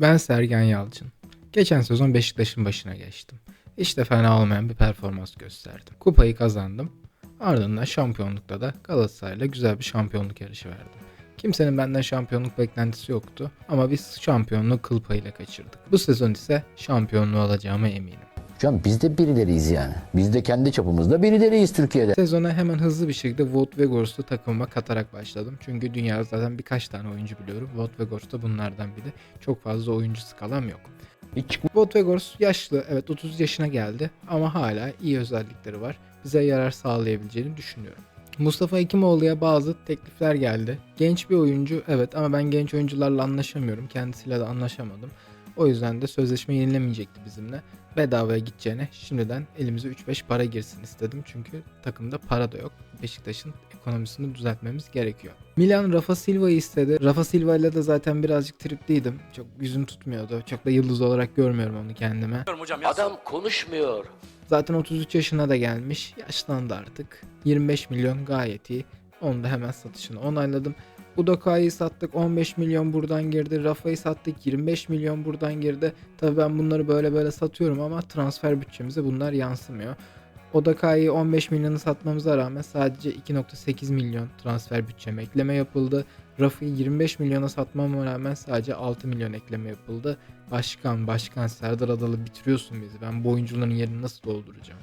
Ben Sergen Yalçın. Geçen sezon Beşiktaş'ın başına geçtim. Hiç de fena olmayan bir performans gösterdim. Kupayı kazandım. Ardından şampiyonlukta da Galatasaray'la güzel bir şampiyonluk yarışı verdim. Kimsenin benden şampiyonluk beklentisi yoktu ama biz şampiyonluğu kıl payıyla kaçırdık. Bu sezon ise şampiyonluğu alacağıma eminim. Şu an biz de birileriyiz yani. Biz de kendi çapımızda birileriyiz Türkiye'de. Sezona hemen hızlı bir şekilde Wout Weghorst'u takımıma katarak başladım. Çünkü dünyada zaten birkaç tane oyuncu biliyorum. Wout Weghorst da bunlardan biri. Çok fazla oyuncu skalam yok. Hiç. Wout Weghorst yaşlı, evet 30 yaşına geldi ama hala iyi özellikleri var. Bize yarar sağlayabileceğini düşünüyorum. Mustafa Hekimoğlu'ya bazı teklifler geldi. Genç bir oyuncu evet ama ben genç oyuncularla anlaşamıyorum. Kendisiyle de anlaşamadım. O yüzden de sözleşme yenilemeyecekti bizimle. Bedavaya gideceğine şimdiden elimize 3-5 para girsin istedim. Çünkü takımda para da yok. Beşiktaş'ın ekonomisini düzeltmemiz gerekiyor. Milan Rafa Silva'yı istedi. Rafa Silva ile de zaten birazcık tripliydim. Çok yüzüm tutmuyordu. Çok da yıldız olarak görmüyorum onu kendime. Adam konuşmuyor. Zaten 33 yaşına da gelmiş. Yaşlandı artık. 25 milyon gayet iyi. Onu da hemen satışını onayladım. Udoka'yı sattık 15 milyon buradan girdi. Rafa'yı sattık 25 milyon buradan girdi. Tabii ben bunları böyle böyle satıyorum ama transfer bütçemize bunlar yansımıyor. Odaka'yı 15 milyonu satmamıza rağmen sadece 2.8 milyon transfer bütçeme ekleme yapıldı. Rafa'yı 25 milyona satmama rağmen sadece 6 milyon ekleme yapıldı. Başkan, başkan Serdar Adalı bitiriyorsun bizi. Ben bu oyuncuların yerini nasıl dolduracağım?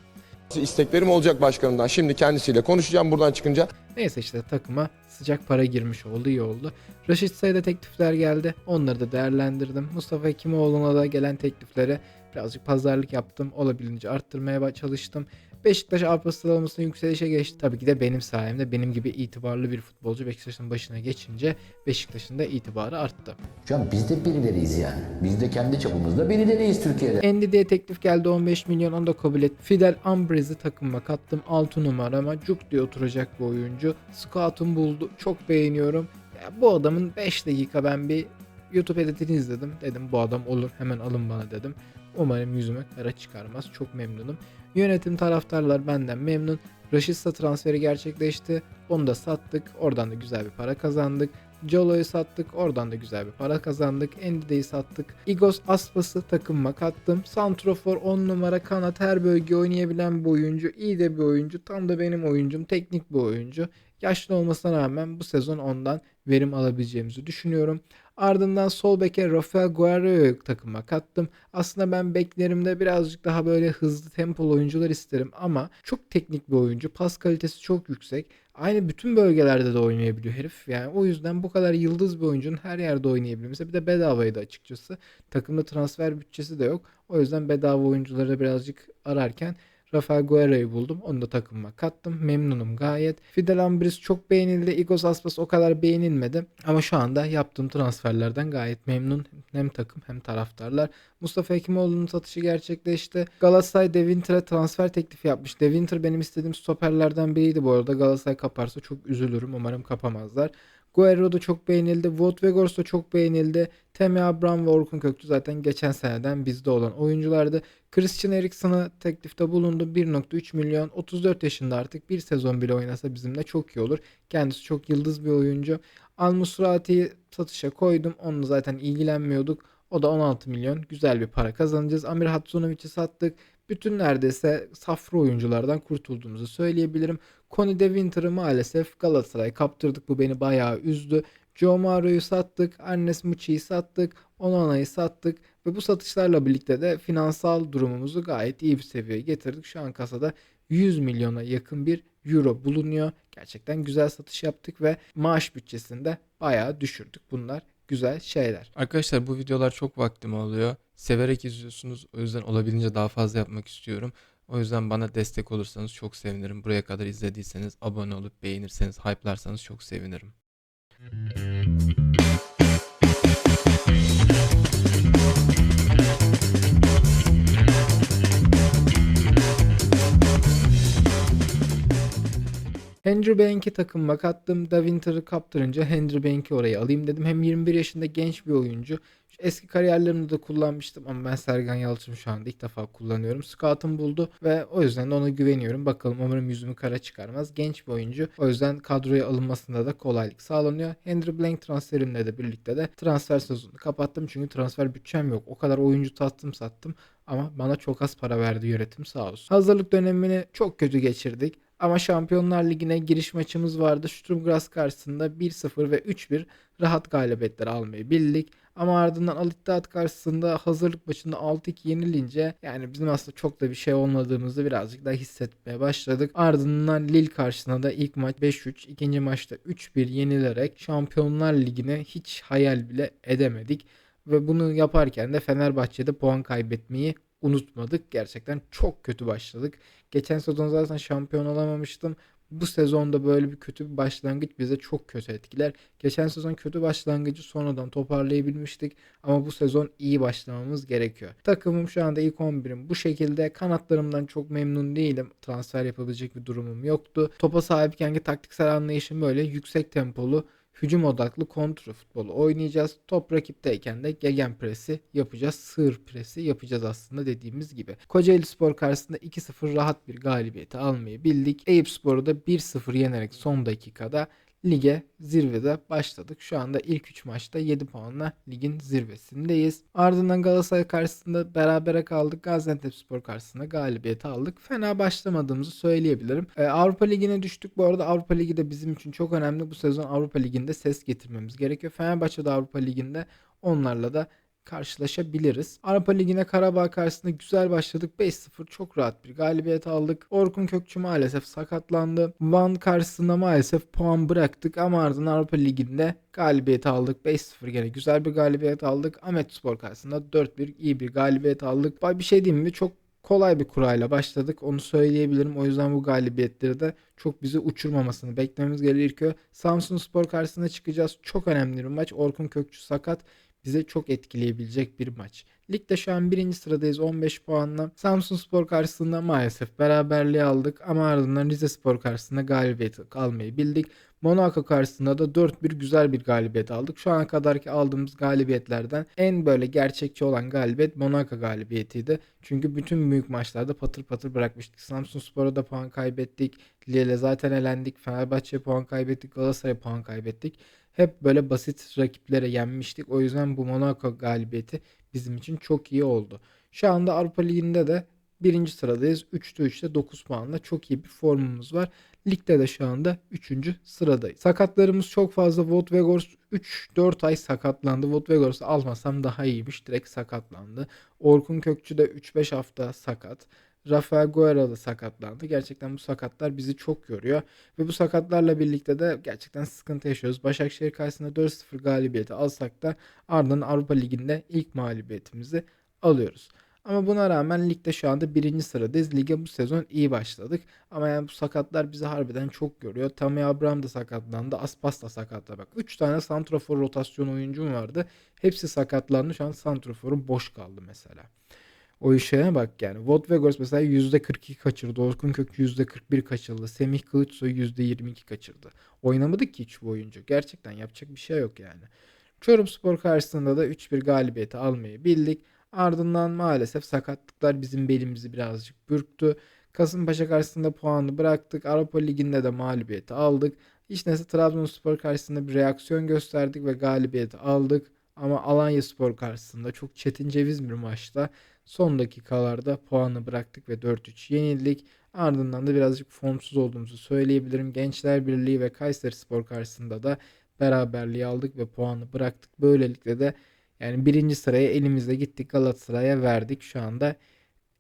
İsteklerim olacak başkanımdan. Şimdi kendisiyle konuşacağım buradan çıkınca. Neyse işte takıma sıcak para girmiş oldu iyi oldu. Raşit sayıda teklifler geldi. Onları da değerlendirdim. Mustafa Hekimoğlu'na da gelen tekliflere birazcık pazarlık yaptım. Olabildiğince arttırmaya çalıştım. Beşiktaş Avrupa sıralamasında yükselişe geçti. Tabii ki de benim sayemde benim gibi itibarlı bir futbolcu Beşiktaş'ın başına geçince Beşiktaş'ın da itibarı arttı. Şu an biz de birileriyiz yani. Biz de kendi çapımızda birileriyiz Türkiye'de. Endi diye teklif geldi 15 milyon onu da kabul et. Fidel Ambriz'i takımıma kattım 6 numarama. Cuk diye oturacak bir oyuncu. Scout'um buldu. Çok beğeniyorum. Ya bu adamın 5 dakika ben bir YouTube editini izledim. Dedim bu adam olur hemen alın bana dedim. Umarım yüzüme kara çıkarmaz. Çok memnunum. Yönetim taraftarlar benden memnun. Raşitsa transferi gerçekleşti. Onu da sattık. Oradan da güzel bir para kazandık. Jolo'yu sattık. Oradan da güzel bir para kazandık. Endide'yi sattık. Igos Aspas'ı takımıma kattım. Santrofor 10 numara kanat her bölge oynayabilen bir oyuncu. İyi de bir oyuncu. Tam da benim oyuncum. Teknik bir oyuncu. Yaşlı olmasına rağmen bu sezon ondan verim alabileceğimizi düşünüyorum. Ardından sol beke Rafael Guerrero'yu takıma kattım. Aslında ben beklerimde birazcık daha böyle hızlı tempolu oyuncular isterim ama çok teknik bir oyuncu. Pas kalitesi çok yüksek. Aynı bütün bölgelerde de oynayabiliyor herif. Yani o yüzden bu kadar yıldız bir oyuncunun her yerde oynayabilmesi bir de bedavaydı açıkçası. Takımda transfer bütçesi de yok. O yüzden bedava oyuncuları birazcık ararken Rafael Guerrero'yu buldum. Onu da takımıma kattım. Memnunum gayet. Fidel Ambris çok beğenildi. Igos Aspas o kadar beğenilmedi. Ama şu anda yaptığım transferlerden gayet memnun. Hem takım hem taraftarlar. Mustafa Hekimoğlu'nun satışı gerçekleşti. Galatasaray De Winter'e transfer teklifi yapmış. De Winter benim istediğim stoperlerden biriydi bu arada. Galatasaray kaparsa çok üzülürüm. Umarım kapamazlar. Guerrero da çok beğenildi. Wout Weghorst da çok beğenildi. Temi Abraham ve Orkun Kökçü zaten geçen seneden bizde olan oyunculardı. Christian Eriksen'a teklifte bulundu. 1.3 milyon. 34 yaşında artık. Bir sezon bile oynasa bizimle çok iyi olur. Kendisi çok yıldız bir oyuncu. Al Musrati'yi satışa koydum. Onunla zaten ilgilenmiyorduk. O da 16 milyon. Güzel bir para kazanacağız. Amir Hatsunovic'i sattık. Bütün neredeyse safra oyunculardan kurtulduğumuzu söyleyebilirim. Connie de Winter'ı maalesef Galatasaray kaptırdık. Bu beni bayağı üzdü. Joe Mario'yu sattık. Arnes Mucci'yi sattık. Onana'yı sattık. Ve bu satışlarla birlikte de finansal durumumuzu gayet iyi bir seviyeye getirdik. Şu an kasada 100 milyona yakın bir euro bulunuyor. Gerçekten güzel satış yaptık ve maaş bütçesini de bayağı düşürdük. Bunlar güzel şeyler. Arkadaşlar bu videolar çok vaktimi alıyor. Severek izliyorsunuz. O yüzden olabildiğince daha fazla yapmak istiyorum. O yüzden bana destek olursanız çok sevinirim. Buraya kadar izlediyseniz abone olup beğenirseniz, hype'larsanız çok sevinirim. Henry Bank'i takımıma kattım. Da Winter'ı kaptırınca Henry Bank'i oraya alayım dedim. Hem 21 yaşında genç bir oyuncu. Eski kariyerlerimde de kullanmıştım ama ben Sergen Yalçın'ı şu anda ilk defa kullanıyorum. Scout'um buldu ve o yüzden de ona güveniyorum. Bakalım umarım yüzümü kara çıkarmaz. Genç bir oyuncu. O yüzden kadroya alınmasında da kolaylık sağlanıyor. Henry Blank transferimle de birlikte de transfer sezonunu kapattım. Çünkü transfer bütçem yok. O kadar oyuncu tattım sattım ama bana çok az para verdi yönetim sağ olsun. Hazırlık dönemini çok kötü geçirdik. Ama Şampiyonlar Ligi'ne giriş maçımız vardı. Sturm Graz karşısında 1-0 ve 3-1 rahat galibiyetler almayı bildik. Ama ardından Al İttihat karşısında hazırlık maçında 6-2 yenilince yani bizim aslında çok da bir şey olmadığımızı birazcık daha hissetmeye başladık. Ardından Lille karşısında da ilk maç 5-3, ikinci maçta 3-1 yenilerek Şampiyonlar Ligi'ne hiç hayal bile edemedik. Ve bunu yaparken de Fenerbahçe'de puan kaybetmeyi unutmadık. Gerçekten çok kötü başladık. Geçen sezon zaten şampiyon olamamıştım. Bu sezonda böyle bir kötü bir başlangıç bize çok kötü etkiler. Geçen sezon kötü başlangıcı sonradan toparlayabilmiştik ama bu sezon iyi başlamamız gerekiyor. Takımım şu anda ilk 11'im bu şekilde. Kanatlarımdan çok memnun değilim. Transfer yapabilecek bir durumum yoktu. Topa sahipken ki taktiksel anlayışım böyle yüksek tempolu hücum odaklı kontra futbolu oynayacağız. Top rakipteyken de gegenpress'i yapacağız. Sığır presi yapacağız aslında dediğimiz gibi. Kocaeli Spor karşısında 2-0 rahat bir galibiyeti almayı bildik. Eyüp Spor'u da 1-0 yenerek son dakikada lige zirvede başladık. Şu anda ilk 3 maçta 7 puanla ligin zirvesindeyiz. Ardından Galatasaray karşısında berabere kaldık. Gaziantepspor karşısında galibiyeti aldık. Fena başlamadığımızı söyleyebilirim. Ee, Avrupa Ligi'ne düştük. Bu arada Avrupa Ligi de bizim için çok önemli. Bu sezon Avrupa Ligi'nde ses getirmemiz gerekiyor. Fenerbahçe de Avrupa Ligi'nde onlarla da karşılaşabiliriz. Avrupa Ligi'ne Karabağ karşısında güzel başladık. 5-0 çok rahat bir galibiyet aldık. Orkun Kökçü maalesef sakatlandı. Van karşısında maalesef puan bıraktık ama ardından Avrupa Ligi'nde galibiyet aldık. 5-0 gene güzel bir galibiyet aldık. Ahmet Spor karşısında 4-1 iyi bir galibiyet aldık. Bir şey diyeyim mi? Çok kolay bir kurayla başladık. Onu söyleyebilirim. O yüzden bu galibiyetleri de çok bizi uçurmamasını beklememiz gerekiyor. Samsun Spor karşısına çıkacağız. Çok önemli bir maç. Orkun Kökçü sakat bize çok etkileyebilecek bir maç. Ligde şu an birinci sıradayız 15 puanla. Samsun Spor karşısında maalesef beraberliği aldık ama ardından Rize Spor karşısında galibiyet almayı bildik. Monaco karşısında da 4-1 güzel bir galibiyet aldık. Şu ana kadarki aldığımız galibiyetlerden en böyle gerçekçi olan galibiyet Monaco galibiyetiydi. Çünkü bütün büyük maçlarda patır patır bırakmıştık. Samsun Spor'a da puan kaybettik. Lille zaten elendik. Fenerbahçe'ye puan kaybettik. Galatasaray'a puan kaybettik. Hep böyle basit rakiplere yenmiştik. O yüzden bu Monaco galibiyeti bizim için çok iyi oldu. Şu anda Avrupa Ligi'nde de birinci sıradayız. 3'te 3'te 9 puanla çok iyi bir formumuz var. Ligde de şu anda 3. sıradayız. Sakatlarımız çok fazla. Wout Weghorst 3-4 ay sakatlandı. Wout Weghorst'u almasam daha iyiymiş. Direkt sakatlandı. Orkun Kökçü de 3-5 hafta sakat. Rafael Guerra da sakatlandı. Gerçekten bu sakatlar bizi çok yoruyor. Ve bu sakatlarla birlikte de gerçekten sıkıntı yaşıyoruz. Başakşehir karşısında 4-0 galibiyeti alsak da ardından Avrupa Ligi'nde ilk mağlubiyetimizi alıyoruz. Ama buna rağmen ligde şu anda birinci sıradayız. Lige bu sezon iyi başladık. Ama yani bu sakatlar bizi harbiden çok görüyor. Tammy Abraham da sakatlandı. Aspas da sakatlandı. Bak 3 tane santrafor rotasyon oyuncum vardı. Hepsi sakatlandı. Şu an santraforum boş kaldı mesela. O işe bak yani. Wout Weghorst mesela %42 kaçırdı. Orkun Kökçü %41 kaçırdı. Semih Kılıçsoy %22 kaçırdı. Oynamadık ki hiç bu oyuncu. Gerçekten yapacak bir şey yok yani. Çorumspor karşısında da 3-1 galibiyeti almayı bildik. Ardından maalesef sakatlıklar bizim belimizi birazcık bürktü. Kasımpaşa karşısında puanı bıraktık. Avrupa Ligi'nde de mağlubiyeti aldık. Hiç neyse Trabzonspor karşısında bir reaksiyon gösterdik ve galibiyeti aldık. Ama Alanya Spor karşısında çok çetin ceviz bir maçta son dakikalarda puanı bıraktık ve 4-3 yenildik. Ardından da birazcık formsuz olduğumuzu söyleyebilirim. Gençler Birliği ve Kayseri Spor karşısında da beraberliği aldık ve puanı bıraktık. Böylelikle de yani birinci sıraya elimizde gittik Galatasaray'a verdik. Şu anda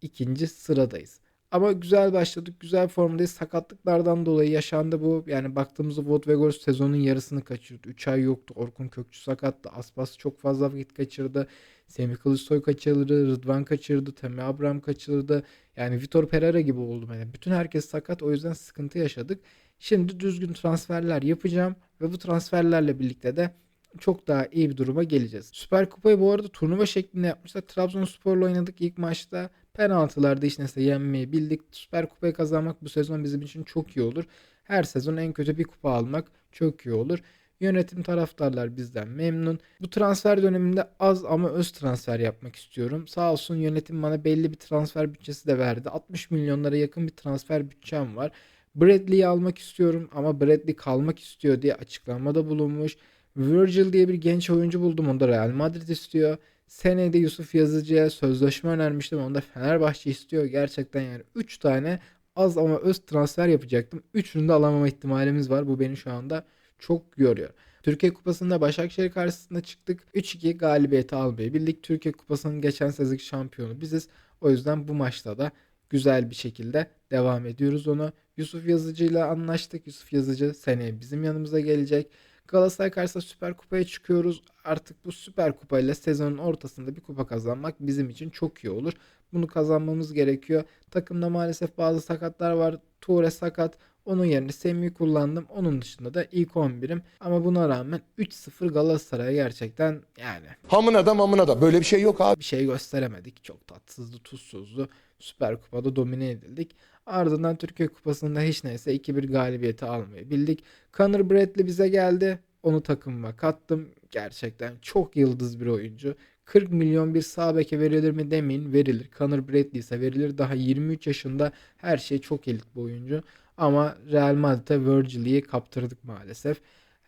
ikinci sıradayız. Ama güzel başladık. Güzel formdayız. Sakatlıklardan dolayı yaşandı bu. Yani baktığımızda Wout Weghorst sezonun yarısını kaçırdı. 3 ay yoktu. Orkun Kökçü sakattı. Aspas çok fazla vakit kaçırdı. Semih Kılıçsoy kaçırdı. Rıdvan kaçırdı. Temi Abraham kaçırdı. Yani Vitor Pereira gibi oldu. Yani bütün herkes sakat. O yüzden sıkıntı yaşadık. Şimdi düzgün transferler yapacağım. Ve bu transferlerle birlikte de çok daha iyi bir duruma geleceğiz. Süper Kupayı bu arada turnuva şeklinde yapmışlar. Trabzonspor'la oynadık ilk maçta. Penaltılarda hiç neyse yenmeyi bildik. Süper Kupayı kazanmak bu sezon bizim için çok iyi olur. Her sezon en kötü bir kupa almak çok iyi olur. Yönetim taraftarlar bizden memnun. Bu transfer döneminde az ama öz transfer yapmak istiyorum. Sağ olsun yönetim bana belli bir transfer bütçesi de verdi. 60 milyonlara yakın bir transfer bütçem var. Bradley'i almak istiyorum ama Bradley kalmak istiyor diye açıklamada bulunmuş. Virgil diye bir genç oyuncu buldum. Onu da Real Madrid istiyor. Senede Yusuf Yazıcı'ya sözleşme önermiştim. Onu da Fenerbahçe istiyor. Gerçekten yani 3 tane az ama öz transfer yapacaktım. Üçünü de alamama ihtimalimiz var. Bu beni şu anda çok yoruyor. Türkiye Kupası'nda Başakşehir karşısında çıktık. 3-2 galibiyeti almayı bildik. Türkiye Kupası'nın geçen sezonki şampiyonu biziz. O yüzden bu maçta da güzel bir şekilde devam ediyoruz onu. Yusuf Yazıcı ile anlaştık. Yusuf Yazıcı seneye bizim yanımıza gelecek. Galatasaray karşısında Süper Kupa'ya çıkıyoruz. Artık bu Süper Kupa ile sezonun ortasında bir kupa kazanmak bizim için çok iyi olur. Bunu kazanmamız gerekiyor. Takımda maalesef bazı sakatlar var. Toure sakat. Onun yerine Semih'i kullandım. Onun dışında da ilk 11'im. Ama buna rağmen 3-0 Galatasaray'a gerçekten yani Hamına da mamına da böyle bir şey yok abi. bir şey gösteremedik. Çok tatsızdı, tuzsuzdu. Süper Kupa'da domine edildik. Ardından Türkiye Kupası'nda hiç neyse 2-1 galibiyeti almayı bildik. Conor Bradley bize geldi. Onu takımıma kattım. Gerçekten çok yıldız bir oyuncu. 40 milyon bir sağ beke verilir mi demeyin verilir. Conor Bradley ise verilir. Daha 23 yaşında her şey çok elit bir oyuncu. Ama Real Madrid'e Virgil'i kaptırdık maalesef.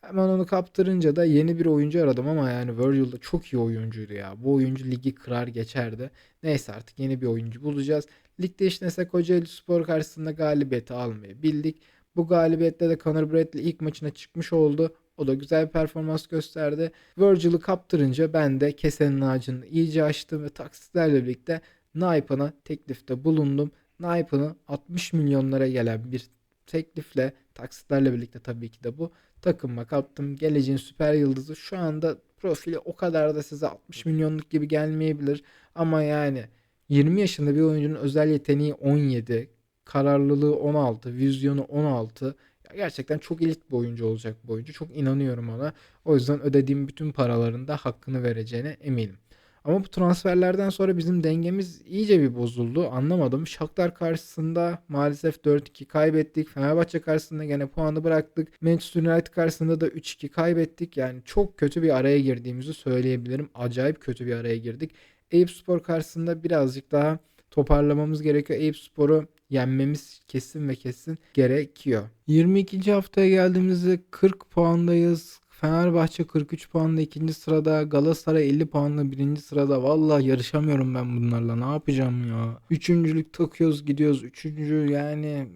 Hemen onu kaptırınca da yeni bir oyuncu aradım ama yani Virgil de çok iyi oyuncuydu ya. Bu oyuncu ligi kırar geçerdi. Neyse artık yeni bir oyuncu bulacağız. Ligde işte neyse Kocaeli Spor karşısında galibiyeti almayı bildik. Bu galibiyette de Conor Bradley ilk maçına çıkmış oldu. O da güzel bir performans gösterdi. Virgil'ı kaptırınca ben de kesenin ağacını iyice açtım ve taksitlerle birlikte Naipan'a teklifte bulundum. Naipan'ı 60 milyonlara gelen bir teklifle taksitlerle birlikte tabii ki de bu takımıma kattım. Geleceğin süper yıldızı şu anda profili o kadar da size 60 milyonluk gibi gelmeyebilir. Ama yani 20 yaşında bir oyuncunun özel yeteneği 17, kararlılığı 16, vizyonu 16. Ya gerçekten çok elit bir oyuncu olacak bu oyuncu. Çok inanıyorum ona. O yüzden ödediğim bütün paraların da hakkını vereceğine eminim. Ama bu transferlerden sonra bizim dengemiz iyice bir bozuldu. Anlamadım. Shakhtar karşısında maalesef 4-2 kaybettik. Fenerbahçe karşısında gene puanı bıraktık. Manchester United karşısında da 3-2 kaybettik. Yani çok kötü bir araya girdiğimizi söyleyebilirim. Acayip kötü bir araya girdik. Eyüpspor karşısında birazcık daha toparlamamız gerekiyor. Eyüpspor'u yenmemiz kesin ve kesin gerekiyor. 22. haftaya geldiğimizde 40 puandayız. Fenerbahçe 43 puanla ikinci sırada. Galatasaray 50 puanla birinci sırada. Vallahi yarışamıyorum ben bunlarla. Ne yapacağım ya? Üçüncülük takıyoruz gidiyoruz. Üçüncü yani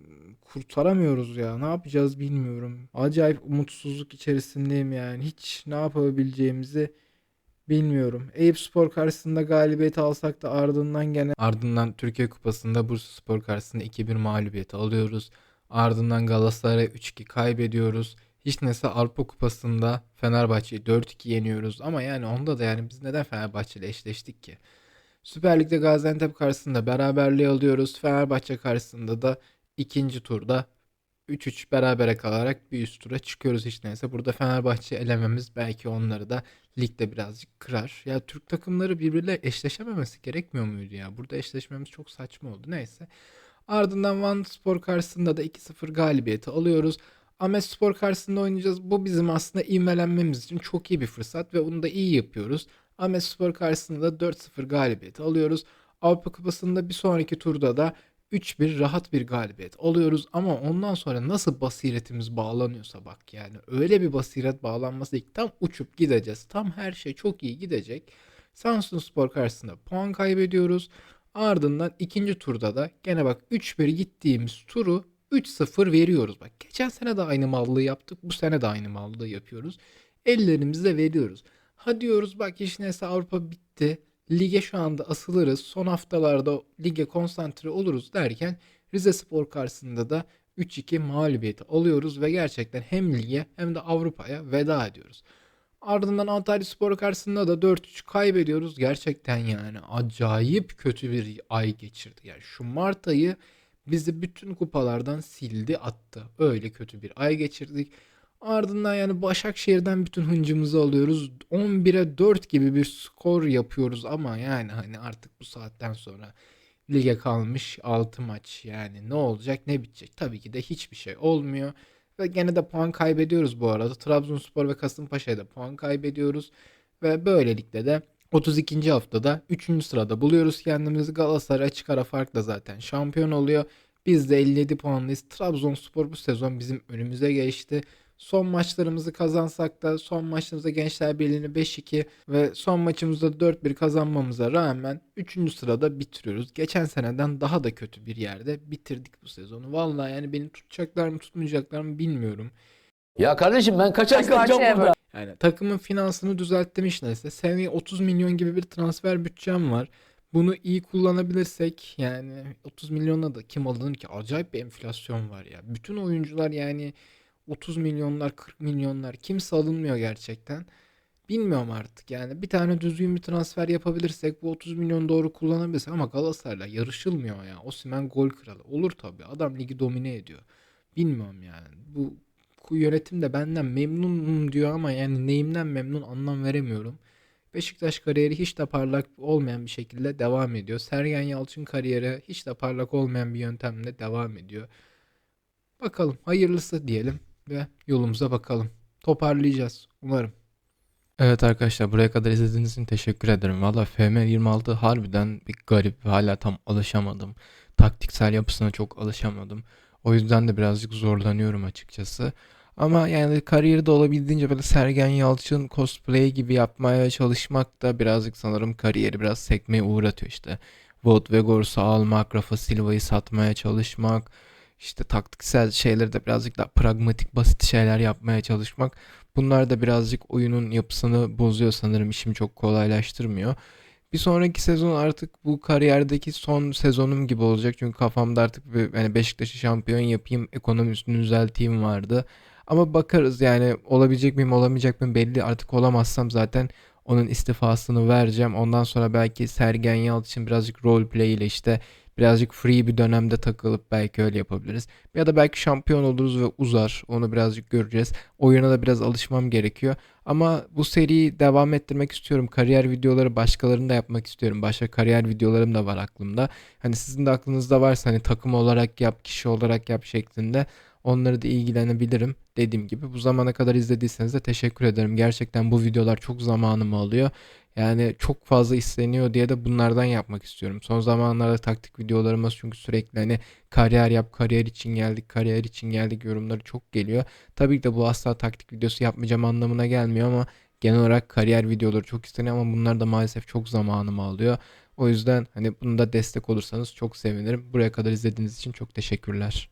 kurtaramıyoruz ya. Ne yapacağız bilmiyorum. Acayip umutsuzluk içerisindeyim yani. Hiç ne yapabileceğimizi bilmiyorum. Eyüpspor karşısında galibiyet alsak da ardından gene Ardından Türkiye Kupası'nda Bursaspor karşısında 2-1 mağlubiyeti alıyoruz. Ardından Galatasaray 3-2 kaybediyoruz. Hiç neyse Avrupa Kupası'nda Fenerbahçe'yi 4-2 yeniyoruz. Ama yani onda da yani biz neden Fenerbahçe ile eşleştik ki? Süper Lig'de Gaziantep karşısında beraberliği alıyoruz. Fenerbahçe karşısında da ikinci turda 3-3 berabere kalarak bir üst tura çıkıyoruz hiç neyse. Burada Fenerbahçe elememiz belki onları da ligde birazcık kırar. Ya Türk takımları birbiriyle eşleşememesi gerekmiyor muydu ya? Burada eşleşmemiz çok saçma oldu. Neyse. Ardından Van Spor karşısında da 2-0 galibiyeti alıyoruz. Ahmet Spor karşısında oynayacağız. Bu bizim aslında ivmelenmemiz için çok iyi bir fırsat ve bunu da iyi yapıyoruz. Ahmet Spor karşısında da 4-0 galibiyeti alıyoruz. Avrupa Kupası'nda bir sonraki turda da 3-1 rahat bir galibiyet alıyoruz ama ondan sonra nasıl basiretimiz bağlanıyorsa bak yani öyle bir basiret bağlanması ki tam uçup gideceğiz. Tam her şey çok iyi gidecek. Samsun Spor karşısında puan kaybediyoruz. Ardından ikinci turda da gene bak 3-1 gittiğimiz turu 3-0 veriyoruz. Bak geçen sene de aynı mallığı yaptık. Bu sene de aynı mallığı yapıyoruz. Ellerimizle veriyoruz. Ha diyoruz bak iş neyse Avrupa bitti. Lige şu anda asılırız. Son haftalarda lige konsantre oluruz derken Rize Spor karşısında da 3-2 mağlubiyeti alıyoruz ve gerçekten hem lige hem de Avrupa'ya veda ediyoruz. Ardından Antalya Spor karşısında da 4-3 kaybediyoruz. Gerçekten yani acayip kötü bir ay geçirdi. Yani şu Mart ayı bizi bütün kupalardan sildi attı. Öyle kötü bir ay geçirdik. Ardından yani Başakşehir'den bütün hıncımızı alıyoruz. 11'e 4 gibi bir skor yapıyoruz ama yani hani artık bu saatten sonra lige kalmış 6 maç yani ne olacak ne bitecek tabii ki de hiçbir şey olmuyor. Ve gene de puan kaybediyoruz bu arada. Trabzonspor ve Kasımpaşa'ya da puan kaybediyoruz. Ve böylelikle de 32. haftada 3. sırada buluyoruz kendimizi. Galatasaray açık ara farkla zaten şampiyon oluyor. Biz de 57 puanlıyız. Trabzonspor bu sezon bizim önümüze geçti. Son maçlarımızı kazansak da son maçlarımızda Gençler Birliği'ni 5-2 ve son maçımızda 4-1 kazanmamıza rağmen 3. sırada bitiriyoruz. Geçen seneden daha da kötü bir yerde bitirdik bu sezonu. Vallahi yani beni tutacaklar mı tutmayacaklar mı bilmiyorum. Ya kardeşim ben kaç ay kalacağım burada? Yani takımın finansını düzelttim neyse. Seneye 30 milyon gibi bir transfer bütçem var. Bunu iyi kullanabilirsek yani 30 milyona da kim alınır ki? Acayip bir enflasyon var ya. Bütün oyuncular yani 30 milyonlar 40 milyonlar kimse alınmıyor gerçekten. Bilmiyorum artık yani bir tane düzgün bir transfer yapabilirsek bu 30 milyon doğru kullanabilirsek ama Galatasaray'la yarışılmıyor ya. Osimhen gol kralı. Olur tabii adam ligi domine ediyor. Bilmiyorum yani. Bu yönetim de benden memnunum diyor ama yani neyimden memnun anlam veremiyorum. Beşiktaş kariyeri hiç de parlak olmayan bir şekilde devam ediyor. Sergen Yalçın kariyeri hiç de parlak olmayan bir yöntemle devam ediyor. Bakalım hayırlısı diyelim ve yolumuza bakalım. Toparlayacağız umarım. Evet arkadaşlar buraya kadar izlediğiniz için teşekkür ederim. Valla FM26 harbiden bir garip hala tam alışamadım. Taktiksel yapısına çok alışamadım. O yüzden de birazcık zorlanıyorum açıkçası. Ama yani kariyeri de olabildiğince böyle Sergen Yalçın cosplay gibi yapmaya çalışmak da birazcık sanırım kariyeri biraz sekmeye uğratıyor işte. Wout Weghorst'u almak, Rafa Silva'yı satmaya çalışmak, işte taktiksel şeyleri de birazcık daha pragmatik basit şeyler yapmaya çalışmak. Bunlar da birazcık oyunun yapısını bozuyor sanırım işimi çok kolaylaştırmıyor. Bir sonraki sezon artık bu kariyerdeki son sezonum gibi olacak. Çünkü kafamda artık bir, yani Beşiktaş'ı şampiyon yapayım, ekonomisini düzelteyim vardı. Ama bakarız yani olabilecek miyim olamayacak mıyım belli. Artık olamazsam zaten onun istifasını vereceğim. Ondan sonra belki Sergen Yalçın birazcık role play ile işte birazcık free bir dönemde takılıp belki öyle yapabiliriz. Ya da belki şampiyon oluruz ve uzar. Onu birazcık göreceğiz. Oyuna da biraz alışmam gerekiyor. Ama bu seriyi devam ettirmek istiyorum. Kariyer videoları başkalarını da yapmak istiyorum. Başka kariyer videolarım da var aklımda. Hani sizin de aklınızda varsa hani takım olarak yap, kişi olarak yap şeklinde onları da ilgilenebilirim. Dediğim gibi bu zamana kadar izlediyseniz de teşekkür ederim. Gerçekten bu videolar çok zamanımı alıyor. Yani çok fazla isteniyor diye de bunlardan yapmak istiyorum. Son zamanlarda taktik videolarımız çünkü sürekli hani kariyer yap, kariyer için geldik, kariyer için geldik yorumları çok geliyor. Tabii ki de bu asla taktik videosu yapmayacağım anlamına gelmiyor ama genel olarak kariyer videoları çok isteniyor ama bunlar da maalesef çok zamanımı alıyor. O yüzden hani bunda destek olursanız çok sevinirim. Buraya kadar izlediğiniz için çok teşekkürler.